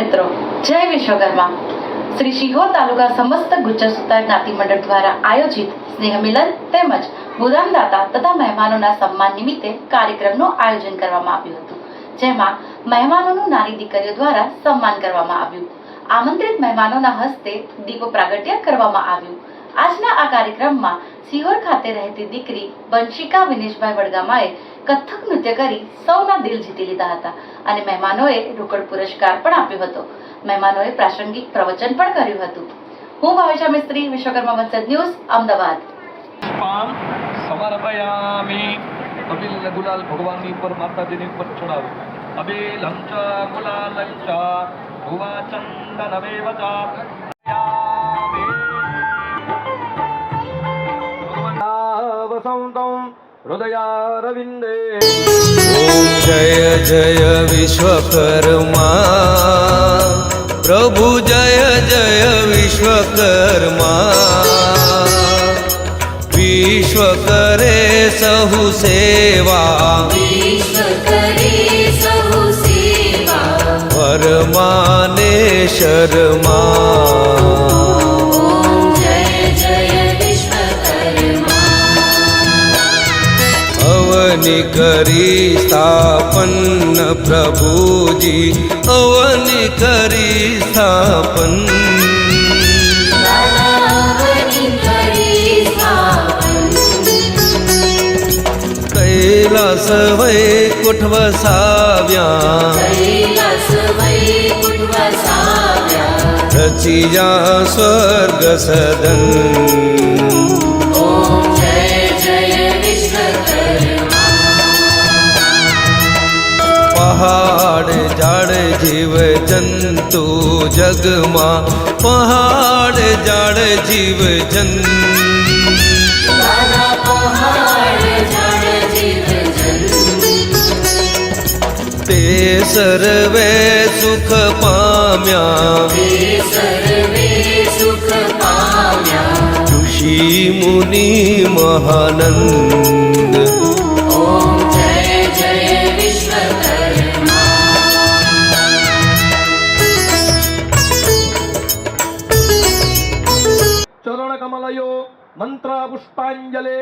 મિત્રો, જય વિશ્વકર્મા. શ્રી શિહોર તાલુકા સમસ્ત ગુજ્જર સુતાર જ્ઞાતિ મંડળ દ્વારા આયોજિત સ્નેહ મિલન તેમજ ભૂદાનદાતા તથા મહેમાનોના સન્માન નિમિત્તે કાર્યક્રમનું આયોજન કરવામાં આવ્યું હતું, જેમાં મહેમાનોનું નાની દીકરીઓ દ્વારા સન્માન કરવામાં આવ્યું. આમંત્રિત મહેમાનોના હસ્તે દીપ પ્રાગટ્ય કરવામાં આવ્યું. આજના આ કાર્યક્રમમાં સિહોર ખાતે રહેતી દીકરી બંશિકા વિનેશભાઈ વડગામાએ કથક નૃત્ય કરી સૌના દિલ જીતી લીધા હતા અને મહેમાનોએ રોકડ પુરસ્કાર પણ આપ્યો હતો મહેમાનોએ પ્રાસંગિક પ્રવચન પણ કર્યું હતું હું ભાવિશા મિસ્ત્રી વિશ્વકર્મા વંશજ ન્યૂઝ અમદાવાદ પુષ્પાન સમર્પયામિ અબિલ ગુલાલ ભગવાનની ઉપર માતાજીની ઉપર ચડાવે અબિલ હંચ ગુલાલ હંચ ભુવા ચંદન વેવચ વસંતમ હૃદયારવિંદે ઓમ જય જય વિશ્વકર્મા પ્રભુ જય જય વિશ્વકર્મા વિશ્વ કરે સહુ સેવા વિશ્વ કરે સહુ સેવા પરમાને શર્મા अवनी करी स्थापन्न प्रभुजी अवनी करी स्थापन्न कैलासवै कुठवसाव्या रचिया स्वर्गसदन् પહાડ ઝાડ જીવ જંતુ જગમાં. પહાડ ઝાડ જીવ જંતુ. તે સર્વે સુખ પામ્યા. ઋષિ મુનિ મહાનંદ. પુષ્પાંજલિ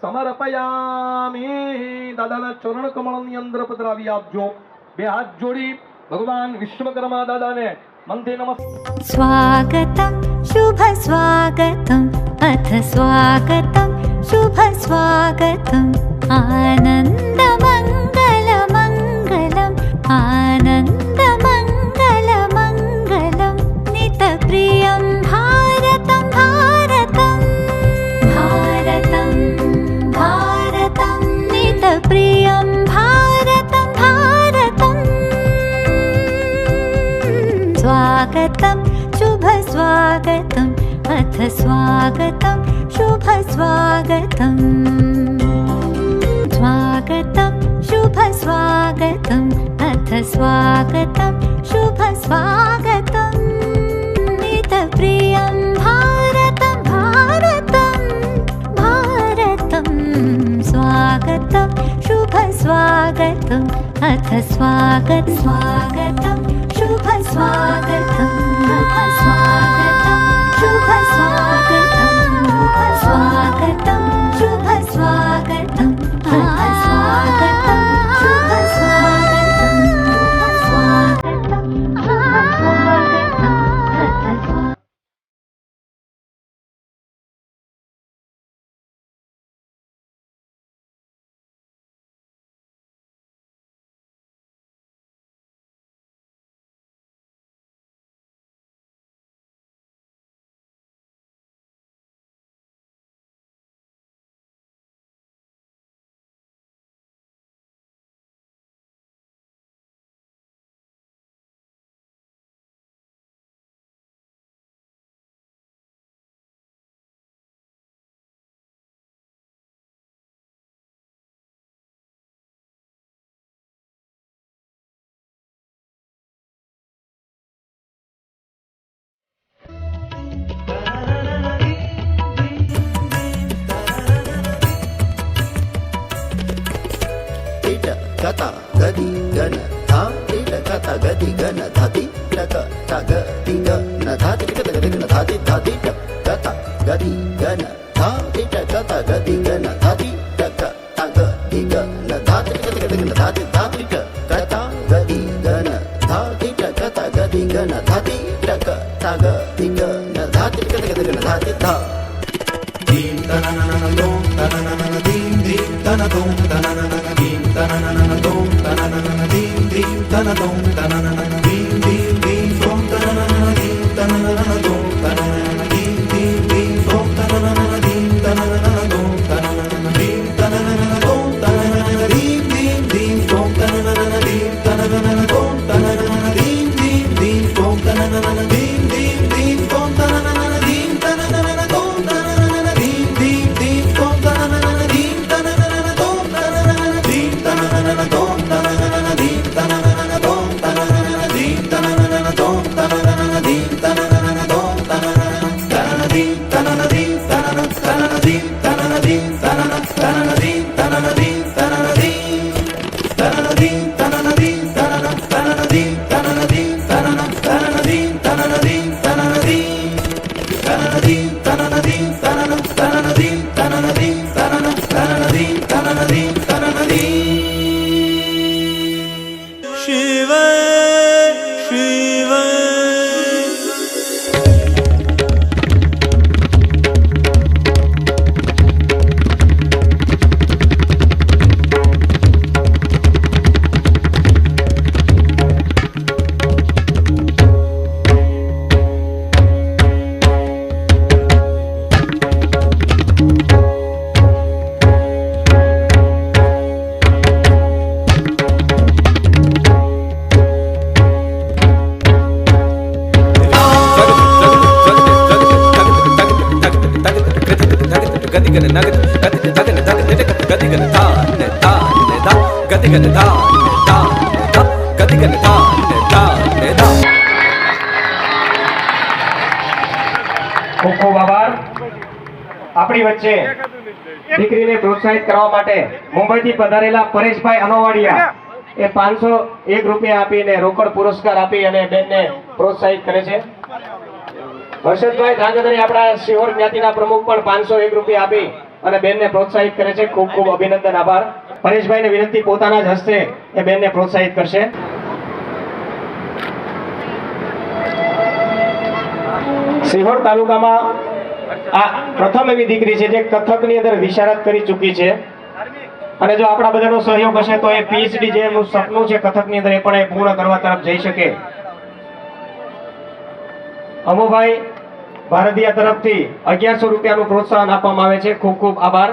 સમર્પયામી દાદાના ચરણ કમળની અંદર પત્ર આવી આપજો બે હાથ જોડી ભગવાન વિશ્વકર્મા દાદાને મંદિર નમસ્કાર સ્વાગતમ શુભ સ્વાગતમ અથ સ્વાગતમ શુભ સ્વાગતમ આનંદ મંગલ મંગલમ આનંદ स्वागतं शुभस्वागतम् स्वागतं शुभस्वागतम् अथ स्वागतं शुभस्वागतम् नितप्रियं भारतं भारतं भारतं स्वागतं शुभस्वागतम् अथ स्वागत स्वागतं शुभस्वागतम् ति ग न धा ति ट क ट ग ति ग न धा ति ट क ट ग न धा ति धा ति ट क त ग ति ग न धा ति ट क त ग ति ग न धा ति ट क ट ग ति ग न धा ति ट क ट ग न धा ति धा ति ट क त ग ति ग न धा ति ट क त ग ति ग न धा ति ट क ट ग ति ग न धा ति ट क ट ग न धा ति धा Dim ta na na na na dom ta na na na na dim dim ta na dom ta na na na dim ta na na na da da da મુંબઈથી પધારેલા પરેશભાઈ અનોવાડિયા એ પાંચસો એક રૂપિયા આપીને રોકડ પુરસ્કાર આપી અને બેનને પ્રોત્સાહિત કરે છે. હર્ષદભાઈ ધાંગધ્રી આપણા શિહોર જ્ઞાતિના પ્રમુખ પણ પાંચસો એક રૂપિયા આપી અને બેનને પ્રોત્સાહિત કરે છે. ખૂબ ખૂબ અભિનંદન, આભાર. પરેશભાઈને વિનંતી પોતાના જ હસ્તે એ બેનને પ્રોત્સાહિત કરશે. સિહોર તાલુકામાં આ પ્રથમ એવી દીકરી છે જે કથકની અંદર વિશારદ કરી ચૂકી છે. અને જો આપણા બધાનો સહયોગ હશે તો એ પીએચડી જે એમનું સપનું છે કથકની અંદર એ પણ એ પૂર્ણ કરવા તરફ જઈ શકે. અમુભાઈ, ભારતીય તરફથી અગિયારસો રૂપિયાનું પ્રોત્સાહન આપવામાં આવે છે. ખૂબ ખૂબ આભાર.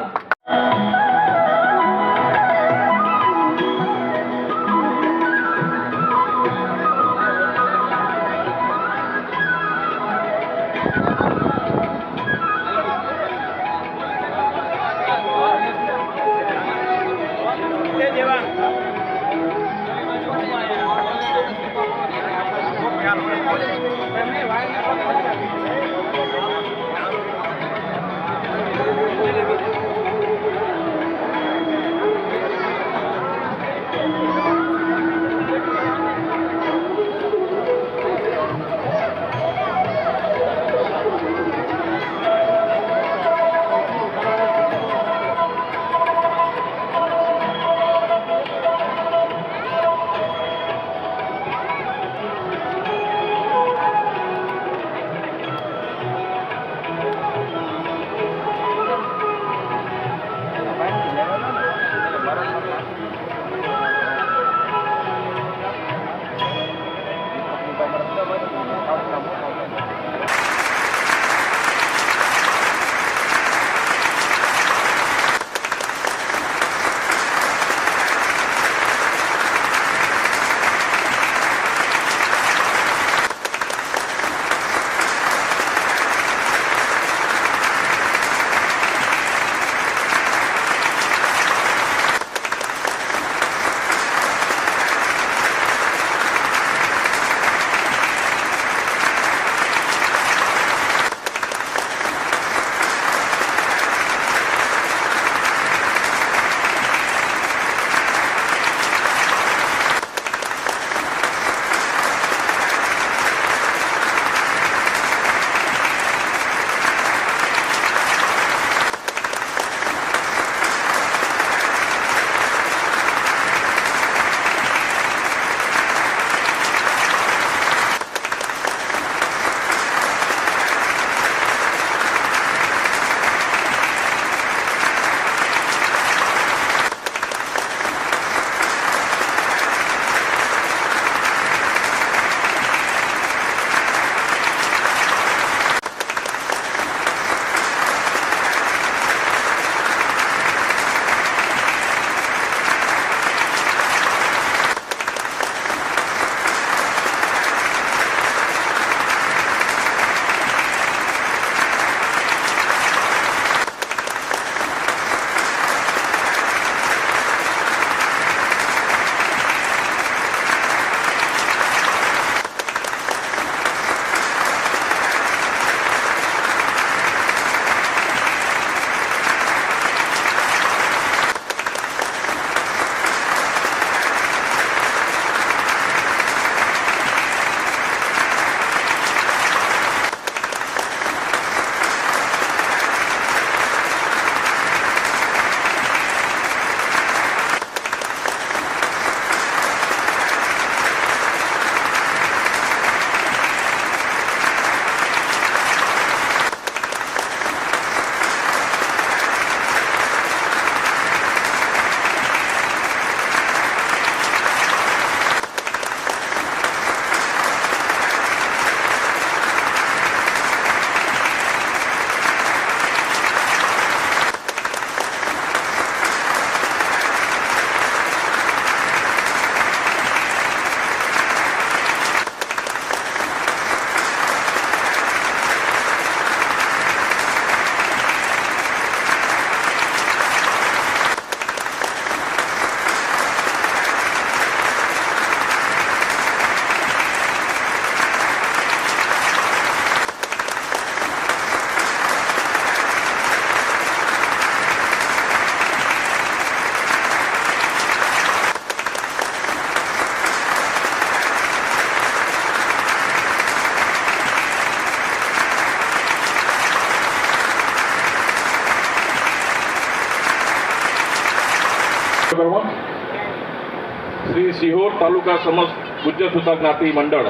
ગુજ્જર જ્ઞાતિ મંડળ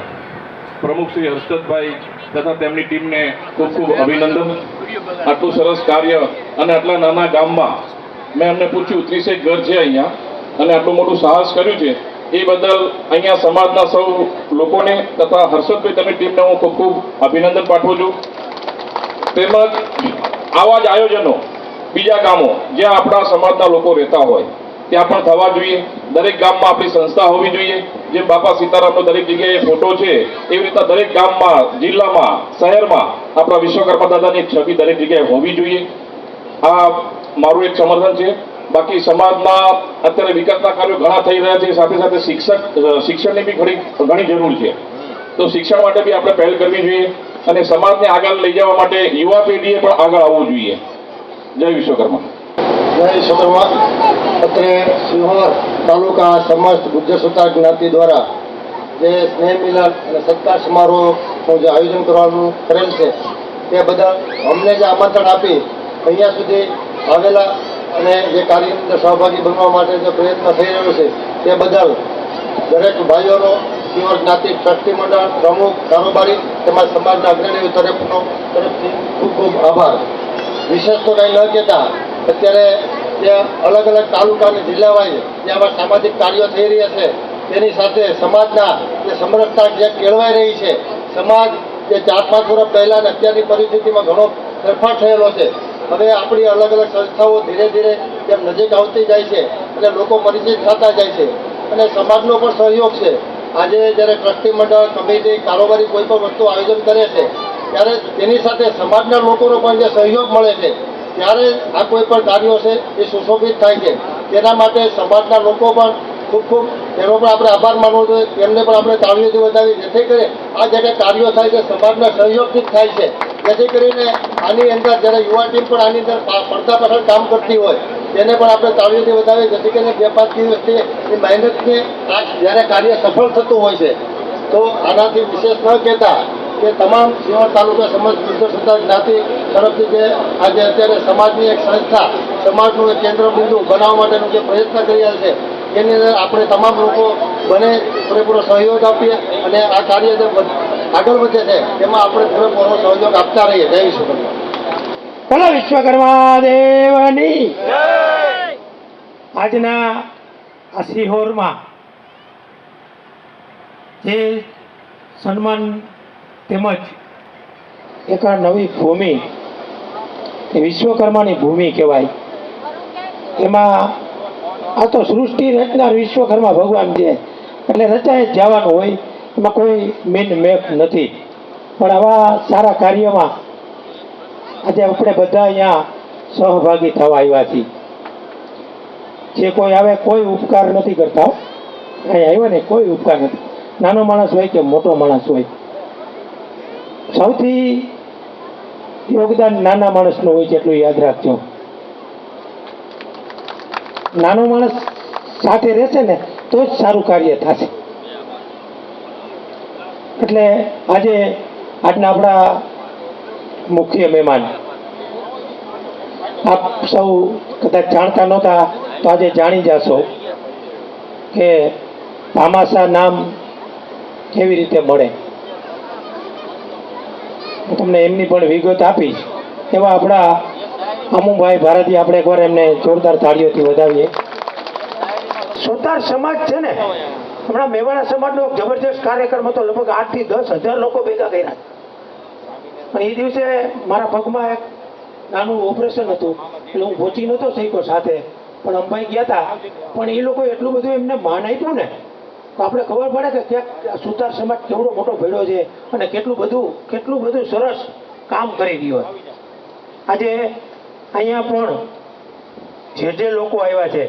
પ્રમુખ શ્રી હર્ષદભાઈ તથા તેમની ટીમને ખૂબ ખૂબ અભિનંદન. આટલું સરસ કાર્ય અને આટલા નાના ગામમાં મેં એમને પૂછ્યું ત્રીસેક ઘર છે અહીંયા? અને આટલું મોટું સાહસ કર્યું છે. એ બદલ અહીંયા સમાજના સૌ લોકોને તથા હર્ષદભાઈ તેમની ટીમને હું ખૂબ ખૂબ અભિનંદન પાઠવું છું. તેમજ આવા જ આયોજનો બીજા ગામો જ્યાં આપણા સમાજના લોકો રહેતા હોય. ત્યાં પણ થવા જોઈએ. દરેક ગામમાં આપણી સંસ્થા હોવી જોઈએ. જે બાપા સીતારામનો દરેક જગ્યાએ ફોટો છે, એવી રીતના દરેક ગામમાં, જિલ્લામાં, શહેરમાં આપણા વિશ્વકર્મા દાદાની એક છબી દરેક જગ્યાએ હોવી જોઈએ. આ મારું એક સમર્થન છે. બાકી સમાજમાં અત્યારે વિકાસના કાર્યો ઘણા થઈ રહ્યા છે. સાથે સાથે શિક્ષક શિક્ષણની બી ઘણી ઘણી જરૂર છે. તો શિક્ષણ માટે બી આપણે પહેલ કરવી જોઈએ અને સમાજને આગળ લઈ જવા માટે યુવા પેઢીએ પણ આગળ આવવું જોઈએ. જય વિશ્વકર્મા. અત્રે સિંહોર તાલુકા સમસ્ત ગુજ્જર સુતાર જ્ઞાતિ દ્વારા જે સ્નેહ મિલન અને સત્કાર સમારોહનું જે આયોજન કરવાનું કરેલ છે, તે બદલ અમને જે આમંત્રણ આપી, અહીંયા સુધી આવેલા અને જે કાર્યની અંદર સહભાગી બનવા માટે જે પ્રયત્ન થઈ રહ્યો છે, તે બદલ દરેક ભાઈઓનો સિંહોર જ્ઞાતિ ટ્રસ્ટી મંડળ, પ્રમુખ, કારોબારી તેમજ સમાજના અગ્રણીઓ તરફનો તરફથી ખૂબ ખૂબ આભાર. વિશેષ તો કંઈ ન કહેતા અત્યારે જે અલગ અલગ તાલુકા અને જિલ્લા વાઇઝ જે આવા સામાજિક કાર્યો થઈ રહ્યા છે, તેની સાથે સમાજના જે સમરસતા જે કેળવાઈ રહી છે, સમાજ જે ચાર પાંચ વર્ષ પહેલાં અને અત્યારની પરિસ્થિતિમાં ઘણો ફેરફાર થયેલો છે. હવે આપણી અલગ અલગ સંસ્થાઓ ધીરે ધીરે જેમ નજીક આવતી જાય છે અને લોકો પરિચિત થતા જાય છે અને સમાજનો પણ સહયોગ છે. આજે જ્યારે ટ્રસ્ટી મંડળ, કમિટી, કારોબારી કોઈ પણ વસ્તુ આયોજન કરે છે, ત્યારે તેની સાથે સમાજના લોકોનો પણ જે સહયોગ મળે છે. ત્યારે આ કોઈ પણ કાર્યો છે એ સુશોભિત થાય છે. તેના માટે સમાજના લોકો પણ ખૂબ ખૂબ એનો પણ આપણે આભાર માનવો જોઈએ. તેમને પણ આપણે તાળીઓથી વધાવી જેથી કરી આ જે કાર્યો થાય છે, સમાજના સહયોગથી જ થાય છે. જેથી કરીને આની અંદર જ્યારે યુવા ટીમ પણ આની અંદર પડતા પાછળ કામ કરતી હોય, તેને પણ આપણે તાળીઓથી વધારી જેથી કરીને બે પાંચ દિવસથી એ મહેનતને જ્યારે કાર્ય સફળ થતું હોય છે, તો આનાથી વિશેષ ન કહેતા કે તમામ સિંહોર તાલુકા સમાજ સુધાર જ્ઞાતિ તરફથી જે આજે અત્યારે સમાજની એક સંસ્થા સમાજનું એક કેન્દ્ર બિંદુ બનાવવા માટેનો જે પ્રયત્ન કરી રહ્યા છે એની અંદર આપણે તમામ લોકો બને પૂરેપૂરો સહયોગ આપીએ અને આ કાર્ય જે આગળ વધે છે તેમાં આપણે પૂરેપૂરો સહયોગ આપતા રહીએ. જય વિશ્વકર્મા બોલો વિશ્વકર્મા દેવની આજના આ સિહોરમાં જે સન્માન તેમજ એક આ નવી ભૂમિ, એ વિશ્વકર્માની ભૂમિ કહેવાય. એમાં આ તો સૃષ્ટિ રચનાર વિશ્વકર્મા ભગવાન છે. એટલે રચાય જ જવાનું હોય, એમાં કોઈ મેન મેક નથી. પણ આવા સારા કાર્યમાં આજે આપણે બધા અહીંયા સહભાગી થવા આવ્યા છીએ. જે કોઈ આવે કોઈ ઉપકાર નથી કરતા. અહીંયા આવ્યો ને કોઈ ઉપકાર નથી. નાનો માણસ હોય કે મોટો માણસ હોય. સૌથી યોગદાન નાના માણસનું હોય છે એટલું યાદ રાખજો. નાનો માણસ સાથે રહેશે ને, તો જ સારું કાર્ય થશે. એટલે આજે આજના આપણા મુખ્ય મહેમાન. આપ સૌ કદાચ જાણતા નહોતા, તો આજે જાણી જશો કે ભામાશા નામ કેવી રીતે મળે. હું તમને એમની પણ વિગત આપીશ. એવા આપણા અમુભાઈ ભારતી આપણે એકવાર એમને જોરદાર તાળીઓથી વધાવીએ. સુતાર સમાજ છે ને, હમણાં મેવાડા સમાજનો જબરજસ્ત કાર્યક્રમ હતો, લગભગ આઠથી દસ હજાર લોકો ભેગા કર્યા. અને એ દિવસે મારા પગમાં એક નાનું ઓપરેશન હતું. એટલે હું પહોંચી નહોતો શીખો સાથે, પણ અંબાઈ ગયા હતા પણ એ લોકો એટલું બધું એમને માન આપ્યું ને તો આપણે ખબર પડે કે ક્યાંક સુતાર સમાજ કેવડો મોટો ભેડો છે અને કેટલું બધું કેટલું બધું સરસ કામ કરી રહ્યો આજે અહીંયા પણ જે જે લોકો આવ્યા છે,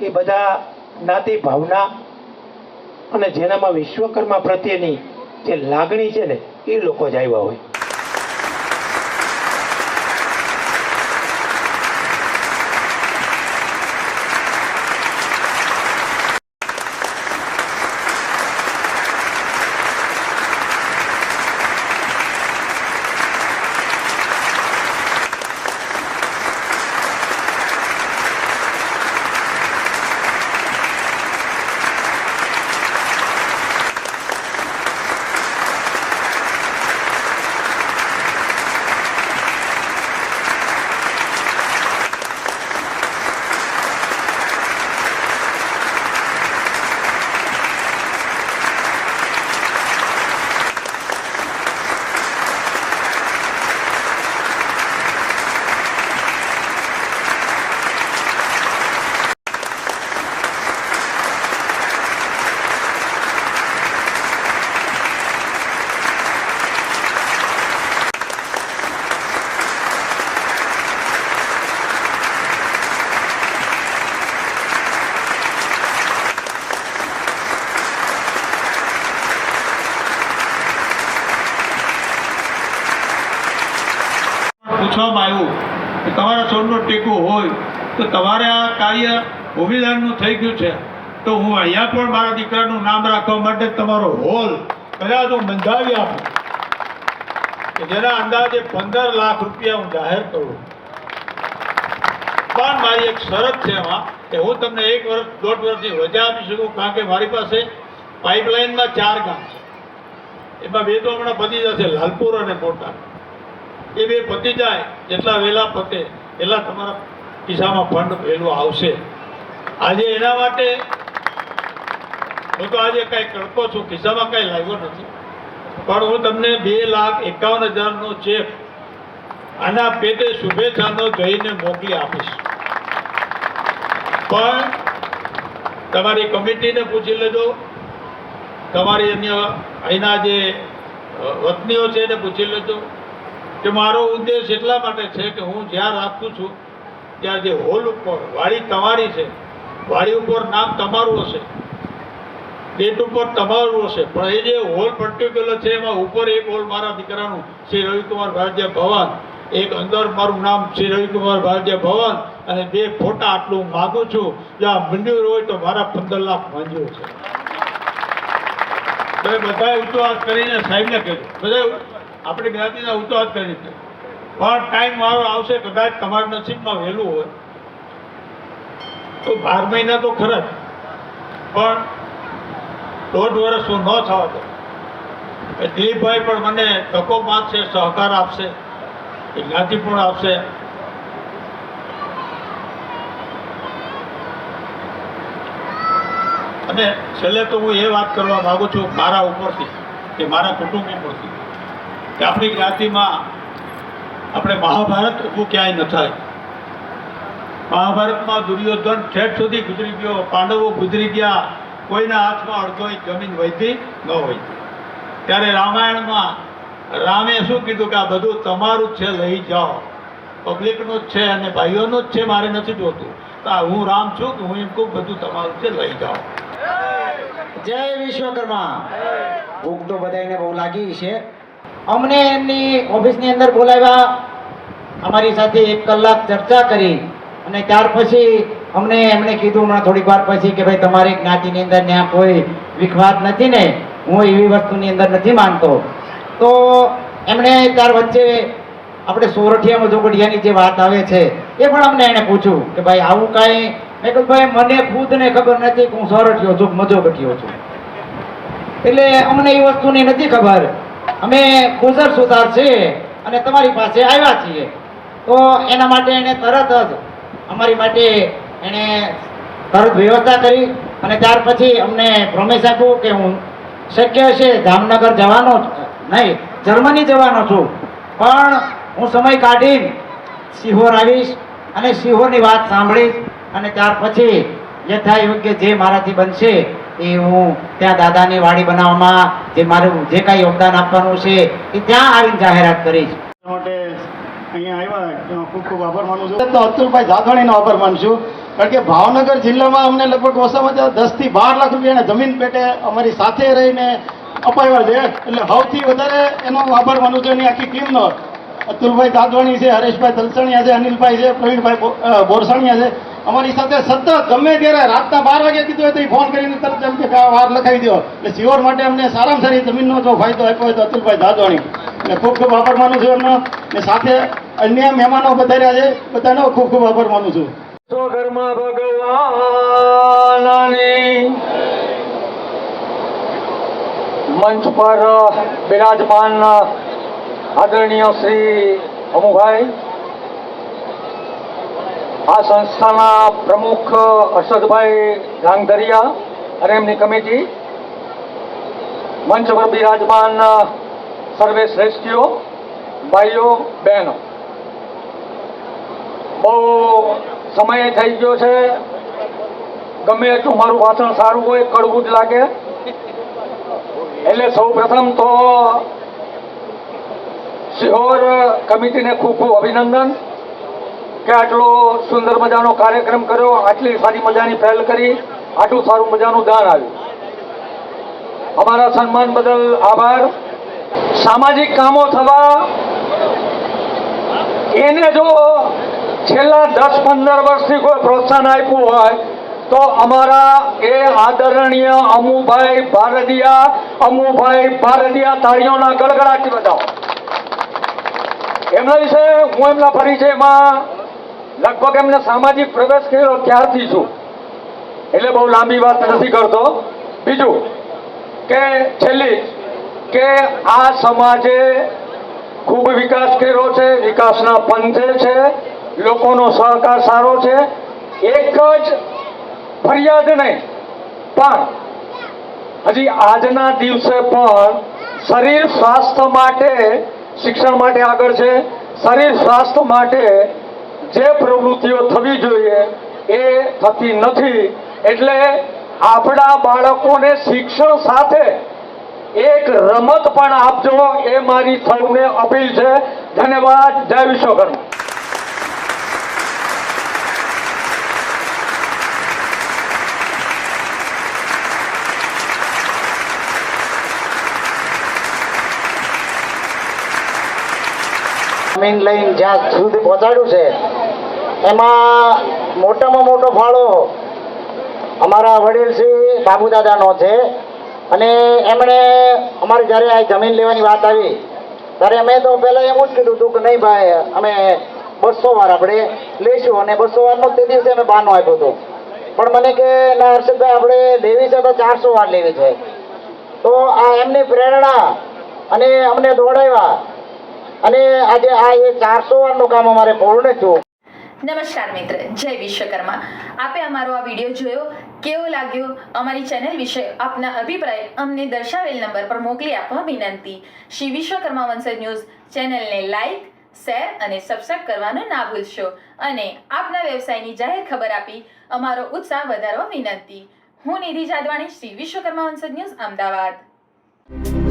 એ બધા જ્ઞાતિ ભાવના અને જેનામાં વિશ્વકર્મા પ્રત્યેની જે લાગણી છે ને, એ લોકો જ આવ્યા હોય. કહેવામાં આવ્યું કે તમારા સૌનો ટેકો હોય તો તમારે આ કાર્ય ભૂમિદાનનું થઈ ગયું છે. તો હું અહીંયા પણ મારા દીકરાનું નામ રાખવા માટે તમારો હોલ કદાચ હું બંધાવી આપું. કે જેના અંદાજે પંદર લાખ રૂપિયા હું જાહેર કરું. પણ મારી એક શરત છે એમાં કે હું તમને એક વર્ષ, દોઢ વર્ષની રજા આપી શકું કારણ કે મારી પાસે પાઇપલાઇનમાં ચાર ગામ છે. એમાં બે તો હમણાં પતી જશે, લાલપુર અને બોટાદ. એ બે પતી જાય, જેટલા વહેલા પતે, એટલા તમારા ખિસ્સામાં ફંડ વહેલો આવશે. આજે એના માટે હું તો આજે કાંઈ કરતો છું, ખિસ્સામાં કાંઈ લાવ્યો નથી. પણ હું તમને બે લાખ એકાવન હજારનો ચેક આના પેટે શુભેચ્છાનો જઈને મોકલી આપીશ. પણ તમારી કમિટીને પૂછી લેજો. તમારી અન્ય અહીંના જે વતનીઓ છે એને પૂછી લેજો. કે મારો ઉદ્દેશ એટલા માટે છે કે હું જ્યાં રાખું છું, ત્યાં જે હોલ ઉપર, વાડી તમારી છે, વાડી ઉપર નામ તમારું હશે ડેટ ઉપર તમારું હશે, પણ એ જે હોલ પર્ટિક્યુલર છે, એમાં ઉપર એક હોલ મારા દીકરાનું, શ્રી રવિકુમાર ભારતીય ભવન, એક અંદર મારું નામ શ્રી રવિકુમાર ભારતીય ભવન, અને બે ફોટા આટલું માગું છું જ્યાં મંજૂર હોય તો મારા પંદર લાખ મંજૂર છે. બધાએ ઊંચો કરીને સાહેબને કહ્યું બધા આપણી જ્ઞાતિના હાથ કરીને કહેજો. પણ ટાઈમ મારો આવશે, કદાચ તમારા નસીબમાં વહેલું હોય. તો બાર મહિના તો ખરા જ. પણ દોઢ વર્ષ હું ન થવા દઉં. દિલીપભાઈ પણ મને તકો માગશે, સહકાર આપશે જ્ઞાતિ પણ આપશે. અને છેલ્લે તો હું એ વાત કરવા માગું છું, મારા ઉપરથી, કે મારા કુટુંબ ઉપરથી. કે આપણી જ્ઞાતિમાં આપણે મહાભારત ઊભું ક્યાંય ન થાય. મહાભારતમાં દુર્યોધન ઠેઠ સુધી ગુજરી ગયો પાંડવો ગુજરી ગયા કોઈના હાથમાં અડધો જમીન વહેતી ન હોય ત્યારે રામાયણમાં રામે શું કીધું કે આ બધું તમારું જ છે લઈ જાઓ. પબ્લિકનું જ છે અને ભાઈઓનું જ છે મારે નથી જોતું. તો આ હું રામ છું કે હું એમ કહું બધું તમારું છે લઈ જાઓ. જય વિશ્વકર્મા. ભૂખ તો બધાને બહુ લાગી છે. અમને એમની ઓફિસની અંદર બોલાવ્યા. અમારી સાથે એક કલાક ચર્ચા કરી અને ત્યાર પછી અમને એમણે કીધું હમણાં થોડીક વાર પછી કે ભાઈ, તમારી જ્ઞાતિની અંદર ત્યાં કોઈ વિખવાદ નથી ને, હું એવી વસ્તુની અંદર નથી માનતો. તો એમણે ત્યાર વચ્ચે આપણે સોરઠિયા મધુગઢિયાની જે વાત આવે છે, એ પણ અમને એણે પૂછ્યું કે ભાઈ, આવું કાંઈ? મેં કહ્યું ભાઈ, મને ખુદને ખબર નથી કે હું સોરઠિયો છું મધુગઢિયો છું. એટલે અમને એ વસ્તુની નથી ખબર. અમે ગુજર સુધાર છીએ અને તમારી પાસે આવ્યા છીએ. તો એના માટે એને તરત જ અમારી માટે એણે તરત વ્યવસ્થા કરી અને ત્યાર પછી અમને પ્રોમિસ આપ્યું કે હું શક્ય છે જામનગર જવાનો નહીં, જર્મની જવાનો છું. પણ હું સમય કાઢીને સિહોર આવીશ અને સિહોરની વાત સાંભળીશ અને ત્યાર પછી યથા યોગ્ય જે મારાથી બનશે એ હું ત્યાં દાદાની વાડી બનાવવામાં જે મારું જે કાંઈ યોગદાન આપવાનું છે એ ત્યાં આવીને જાહેરાત કરીશ. માટે અહીંયા આવ્યા ખૂબ ખૂબ આભાર માનું છું. તો અતુલભાઈ જાધવાણીનો આભાર માનું છું. કારણ કે ભાવનગર જિલ્લામાં અમને લગભગ ઓછામાં ઓછા દસથી બાર લાખ રૂપિયાના જમીન પેટે અમારી સાથે રહીને અપાવ્યા છે. એટલે સૌથી વધારે એનો આભાર માનું છું એની આખી ટીમનો. અતુલભાઈ દાદવાણી છે હરેશભાઈ દલસણિયા છે અનિલભાઈ છે પ્રવીણભાઈ બોરસણિયા છે. અમારી સાથે સતત ગમે ત્યારે રાતના બાર વાગે કીધું હોય તો એ ફોન કરીને તરત એમ કે વાર લખાવી દો એટલે સિયોર માટે અમને સારામાં સારી જમીનનો જો ફાયદો આપ્યો હોય તો અતુલભાઈ દાદવાણી અને ખૂબ ખૂબ આભાર માનું છું એમનો. ને સાથે અન્ય મહેમાનો પધાર્યા છે, બધાનો ખૂબ ખૂબ આભાર માનું છું. વિશ્વકર્મા ભગવાનની મંચ પર બિરાજમાન આદરણીય શ્રી અમુભાઈ આ સંસ્થાના પ્રમુખ અરશદભાઈ ગાંગધરિયા અને એમની કમિટી મંચ પર બિરાજમાન સર્વે શ્રેષ્ઠીઓ, ભાઈઓ, બહેનો. બહુ સમય થઈ ગયો છે. ગમે એટલું મારું ભાષણ સારું હોય, કડવું જ લાગે. એટલે સૌ પ્રથમ તો સિહોર કમિટીને ખૂબ ખૂબ અભિનંદન. કે આટલો સુંદર મજાનો કાર્યક્રમ કર્યો, આટલી સારી મજાની પહેલ કરી, આટલું સારું મજાનું દાન આવ્યું. અમારા સન્માન બદલ આભાર. સામાજિક કામો થવા, એને જો છેલ્લા દસ પંદર વર્ષથી કોઈ પ્રોત્સાહન આપ્યું હોય, તો અમારા એ આદરણીય અમુભાઈ ભારતીયા અમુભાઈ ભારતીયા તાળીઓના ગળગળાટી બતાવો. એમના વિશે હું એમના પરિચયમાં લગભગ એમને સામાજિક પ્રવેશ કર્યો ત્યારથી છું. એટલે બહુ લાંબી વાત નથી કરતો. બીજું કે છેલ્લી કે આ સમાજે ખૂબ વિકાસ કર્યો છે, વિકાસના પંથે છે, લોકોનો સહકાર સારો છે. એક જ ફરિયાદ નહીં, પણ હજી આજના દિવસે પણ શરીર સ્વાસ્થ્ય માટે, શિક્ષણ માટે આગળ છે. શરીર સ્વાસ્થ્ય માટે જે પ્રવૃત્તિઓ થવી જોઈએ એ થતી નથી. એટલે આપણા બાળકોને શિક્ષણ સાથે એક રમત પણ આપજો. એ મારી સૌને અપીલ છે. ધન્યવાદ. જય વિશ્વકર્મા. જમીન લઈને જ્યાં સુધી પહોંચાડ્યું છે એમાં મોટામાં મોટો ફાળો અમારા વડીલ શ્રી બાબુદાદાનો છે. અને એમણે અમારે જ્યારે આ જમીન લેવાની વાત આવી, ત્યારે અમે તો પહેલાં એમ જ કીધું હતું કે નહીં ભાઈ, અમે બસો વાર આપણે લઈશું અને બસો વારનો તે દિવસે અમે બાનો આપ્યો હતો. પણ મને કે, ના, હર્ષદભાઈ, આપણે લેવી છે તો ચારસો વાર લેવી છે. તો આ એમની પ્રેરણા અને અમને દોડાવ્યા. અને આજે આ એ ચારસો વારનું કામ અમારે પૂર્ણ થયું. નમસ્કાર મિત્ર, જય વિશ્વકર્મા. આપે અમારો આ વીડિયો જોયો, કેવો લાગ્યો? અમારી ચેનલ વિશે આપના અભિપ્રાય અમને દર્શાવેલ નંબર પર મોકલી આપવા વિનંતી. શ્રી વિશ્વકર્મા વંશજ ન્યૂઝ ચેનલને લાઈક, શેર અને સબસ્ક્રાઇબ કરવાનું ના ભૂલશો અને આપના વ્યવસાયની જાહેર ખબર આપી અમારો ઉત્સાહ વધારવા વિનંતી. હું નિધિ જાદવાણી, શ્રી વિશ્વકર્મા વંશજ ન્યૂઝ, અમદાવાદ.